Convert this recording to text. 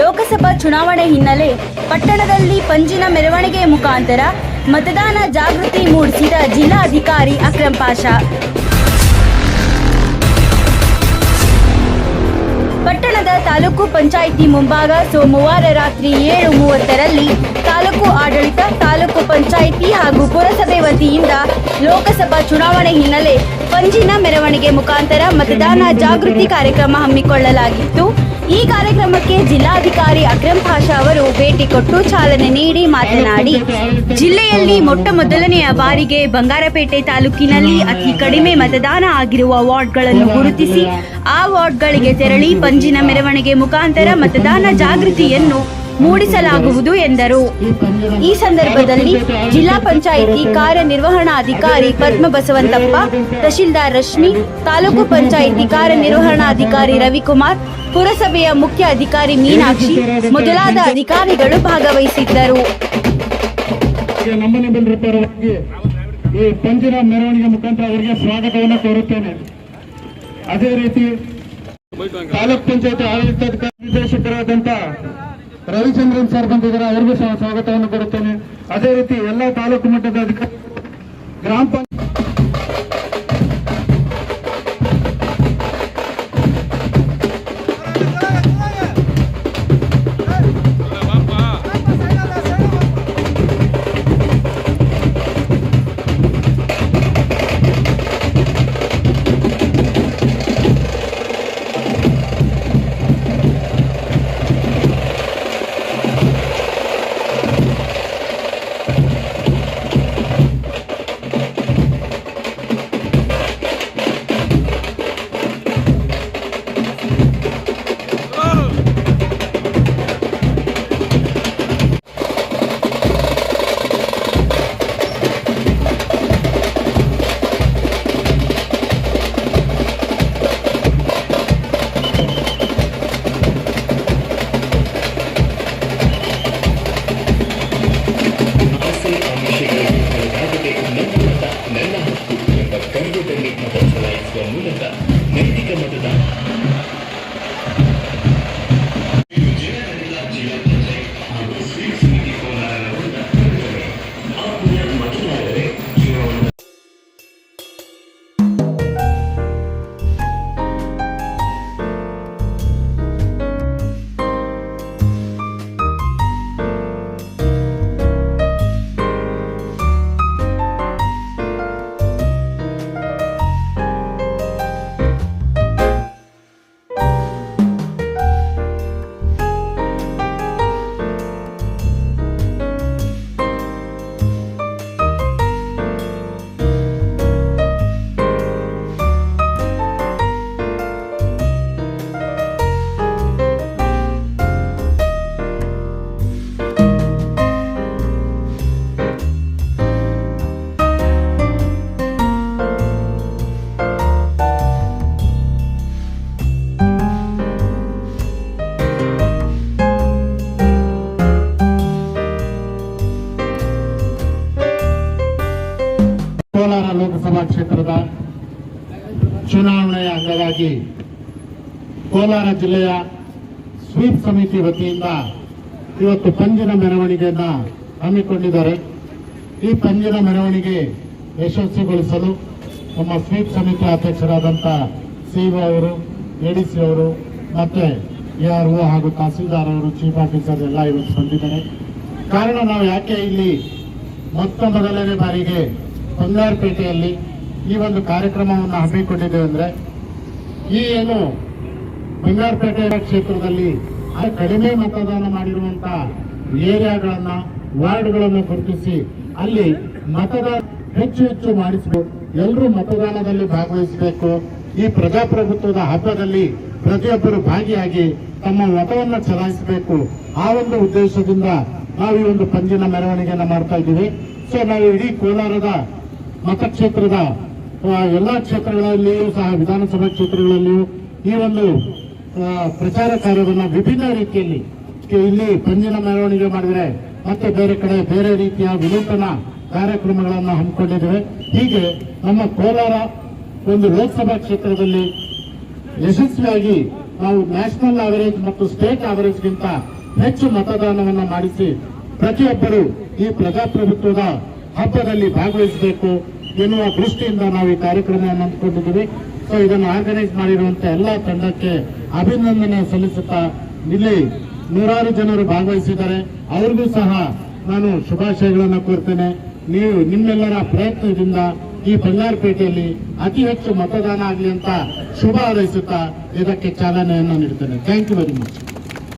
ಲೋಕಸಭಾ ಚುನಾವಣೆ ಹಿನ್ನೆಲೆ ಪಟ್ಟಣದಲ್ಲಿ ಪಂಜಿನ ಮೆರವಣಿಗೆ ಮುಖಾಂತರ ಮತದಾನ ಜಾಗೃತಿ ಮೂಡಿಸಿದ ಜಿಲ್ಲಾಧಿಕಾರಿ ಅಕ್ರಂ ಪಾಷಾ. ಪಟ್ಟಣದ ತಾಲೂಕು ಪಂಚಾಯಿತಿ ಮುಂಭಾಗ ಸೋಮವಾರ ರಾತ್ರಿ ಏಳು ಮೂವತ್ತರಲ್ಲಿ ತಾಲೂಕು ಆಡಳಿತ, ತಾಲೂಕು ಪಂಚಾಯಿತಿ ಹಾಗೂ ಪುರಸಭೆ ವತಿಯಿಂದ ಲೋಕಸಭಾ ಚುನಾವಣೆ ಹಿನ್ನೆಲೆ ಪಂಜಿನ ಮೆರವಣಿಗೆ ಮುಖಾಂತರ ಮತದಾನ ಜಾಗೃತಿ ಕಾರ್ಯಕ್ರಮ ಹಮ್ಮಿಕೊಳ್ಳಲಾಗಿತ್ತು. ಈ ಕಾರ್ಯಕ್ರಮಕ್ಕೆ ಜಿಲ್ಲಾಧಿಕಾರಿ ಅಕ್ರಮ್ ಪಾಷಾ ಅವರು ಭೇಟಿ ಕೊಟ್ಟು ಚಾಲನೆ ನೀಡಿ ಮಾತನಾಡಿ, ಜಿಲ್ಲೆಯಲ್ಲಿ ಮೊಟ್ಟ ಮೊದಲನೆಯ ಬಾರಿಗೆ ಬಂಗಾರಪೇಟೆ ತಾಲೂಕಿನಲ್ಲಿ ಅತಿ ಕಡಿಮೆ ಮತದಾನ ಆಗಿರುವ ವಾರ್ಡ್ಗಳನ್ನು ಗುರುತಿಸಿ, ಆ ವಾರ್ಡ್ಗಳಿಗೆ ತೆರಳಿ ಪಂಜಿನ ಮೆರವಣಿಗೆ ಮುಖಾಂತರ ಮತದಾನ ಜಾಗೃತಿಯನ್ನು ಮೂಡಿಸಲಾಗುವುದು ಎಂದರು. ಈ ಸಂದರ್ಭದಲ್ಲಿ ಜಿಲ್ಲಾ ಪಂಚಾಯಿತಿ ಕಾರ್ಯನಿರ್ವಹಣಾಧಿಕಾರಿ ಪದ್ಮ ಬಸವಂತಪ್ಪ ತಹಶೀಲ್ದಾರ್ ರಶ್ಮಿ, ತಾಲೂಕು ಪಂಚಾಯಿತಿ ಕಾರ್ಯನಿರ್ವಹಣಾಧಿಕಾರಿ ರವಿಕುಮಾರ್, ಪುರಸಭೆಯ ಮುಖ್ಯ ಅಧಿಕಾರಿ ಮೀನಾಕ್ಷಿ ಮೊದಲಾದ ಅಧಿಕಾರಿಗಳು ಭಾಗವಹಿಸಿದ್ದರು. ಈ ಪಂಜಿನ ಮೆರವಣಿಗೆ ಮುಖಾಂತರ ಅವರಿಗೆ ಸ್ವಾಗತವನ್ನು ಕೋರುತ್ತೇನೆ. ಅದೇ ರೀತಿ ತಾಲೂಕ್ ಪಂಚಾಯತ್ ಆಡಳಿತಾಧಿಕಾರಿ ನಿರ್ದೇಶಕರಾದಂತ ರವಿಚಂದ್ರನ್ ಸರ್ ಬಂದಿದ್ದಾರೆ, ಅವ್ರಿಗೂ ಸಹ ಸ್ವಾಗತವನ್ನು ಕೊಡುತ್ತೇನೆ. ಅದೇ ರೀತಿ ಎಲ್ಲ ತಾಲೂಕು ಮಟ್ಟದ ಅಧಿಕಾರಿ ಗ್ರಾಮ ಪಂಚಾಯತ್ you. ಲೋಕಸಭಾ ಕ್ಷೇತ್ರದ ಚುನಾವಣೆಯ ಅಂಗವಾಗಿ ಕೋಲಾರ ಜಿಲ್ಲೆಯ ಸ್ವೀಪ್ ಸಮಿತಿ ವತಿಯಿಂದ ಇವತ್ತು ಪಂಜಿನ ಮೆರವಣಿಗೆಯನ್ನು ಹಮ್ಮಿಕೊಂಡಿದ್ದಾರೆ. ಈ ಪಂಜಿನ ಮೆರವಣಿಗೆ ಯಶಸ್ವಿಗೊಳಿಸಲು ನಮ್ಮ ಸ್ವೀಪ್ ಸಮಿತಿ ಅಧ್ಯಕ್ಷರಾದಂಥ ಸಿಒ ಅವರು, ಎಡಿಸಿ ಅವರು ಮತ್ತೆ ಆರ್ ಒ ಹಾಗೂ ತಹಸೀಲ್ದಾರ್ ಅವರು, ಚೀಫ್ ಆಫೀಸರ್ ಎಲ್ಲ ಇವತ್ತು ಬಂದಿದ್ದಾರೆ. ಕಾರಣ ನಾವು ಯಾಕೆ ಇಲ್ಲಿ ಮೊತ್ತ ಮೊದಲನೇ ಬಾರಿಗೆ ಬಂಗಾರಪೇಟೆಯಲ್ಲಿ ಈ ಒಂದು ಕಾರ್ಯಕ್ರಮವನ್ನು ಹಮ್ಮಿಕೊಂಡಿದ್ದೇವೆ ಅಂದ್ರೆ ಈ ಏನು ಬಂಗಾರಪೇಟೆ ಕ್ಷೇತ್ರದಲ್ಲಿ ಕಡಿಮೆ ಮತದಾನ ಮಾಡಿರುವಂಥ ಏರಿಯಾಗಳನ್ನ, ವಾರ್ಡ್ಗಳನ್ನು ಗುರುತಿಸಿ ಅಲ್ಲಿ ಮತದಾನ ಹೆಚ್ಚು ಹೆಚ್ಚು ಮಾಡಿಸಬೇಕು. ಎಲ್ಲರೂ ಮತದಾನದಲ್ಲಿ ಭಾಗವಹಿಸಬೇಕು. ಈ ಪ್ರಜಾಪ್ರಭುತ್ವದ ಹಬ್ಬದಲ್ಲಿ ಪ್ರತಿಯೊಬ್ಬರು ಭಾಗಿಯಾಗಿ ತಮ್ಮ ಮತವನ್ನು ಚಲಾಯಿಸಬೇಕು. ಆ ಒಂದು ಉದ್ದೇಶದಿಂದ ನಾವು ಈ ಒಂದು ಪಂಜಿನ ಮೆರವಣಿಗೆಯನ್ನು ಮಾಡ್ತಾ ಇದ್ದೀವಿ. ಸೊ ನಾವು ಇಡೀ ಕೋಲಾರದ ಮತಕ್ಷೇತ್ರದ ಎಲ್ಲ ಕ್ಷೇತ್ರಗಳಲ್ಲಿಯೂ ಸಹ, ವಿಧಾನಸಭಾ ಕ್ಷೇತ್ರಗಳಲ್ಲಿಯೂ ಈ ಒಂದು ಪ್ರಚಾರ ಕಾರ್ಯವನ್ನು ವಿಭಿನ್ನ ರೀತಿಯಲ್ಲಿ ಇಲ್ಲಿ ಪಂಜಿನ ಮೆರವಣಿಗೆ ಮಾಡಿದರೆ ಮತ್ತೆ ಬೇರೆ ಕಡೆ ಬೇರೆ ರೀತಿಯ ವಿನೂತನ ಕಾರ್ಯಕ್ರಮಗಳನ್ನು ಹಮ್ಮಿಕೊಂಡಿದ್ದೇವೆ. ಹೀಗೆ ನಮ್ಮ ಕೋಲಾರ ಒಂದು ಲೋಕಸಭಾ ಕ್ಷೇತ್ರದಲ್ಲಿ ಯಶಸ್ವಿಯಾಗಿ ನಾವು ನ್ಯಾಷನಲ್ ಆವರೇಜ್ ಮತ್ತು ಸ್ಟೇಟ್ ಆವರೇಜ್ಗಿಂತ ಹೆಚ್ಚು ಮತದಾನವನ್ನು ಮಾಡಿಸಿ ಪ್ರತಿಯೊಬ್ಬರು ಈ ಪ್ರಜಾಪ್ರಭುತ್ವದ ಹಬ್ಬದಲ್ಲಿ ಭಾಗವಹಿಸಬೇಕು ಎನ್ನುವ ದೃಷ್ಟಿಯಿಂದ ನಾವು ಈ ಕಾರ್ಯಕ್ರಮವನ್ನು ಹಮ್ಮಿಕೊಂಡಿದ್ದೀವಿ ಸೊ ಇದನ್ನು ಆರ್ಗನೈಸ್ ಮಾಡಿರುವಂತಹ ಎಲ್ಲ ತಂಡಕ್ಕೆ ಅಭಿನಂದನೆ ಸಲ್ಲಿಸುತ್ತಾ ಇಲ್ಲಿ ನೂರಾರು ಜನರು ಭಾಗವಹಿಸಿದ್ದಾರೆ. ಅವ್ರಿಗೂ ಸಹ ನಾನು ಶುಭಾಶಯಗಳನ್ನು ಕೋರ್ತೇನೆ. ನೀವು ನಿಮ್ಮೆಲ್ಲರ ಪ್ರಯತ್ನದಿಂದ ಈ ಬಂಗಾರಪೇಟೆಯಲ್ಲಿ ಅತಿ ಹೆಚ್ಚು ಮತದಾನ ಆಗಲಿ ಅಂತ ಶುಭ ಹಾರೈಸುತ್ತಾ ಇದಕ್ಕೆ ಚಾಲನೆಯನ್ನು ನೀಡುತ್ತೇನೆ. Thank you very much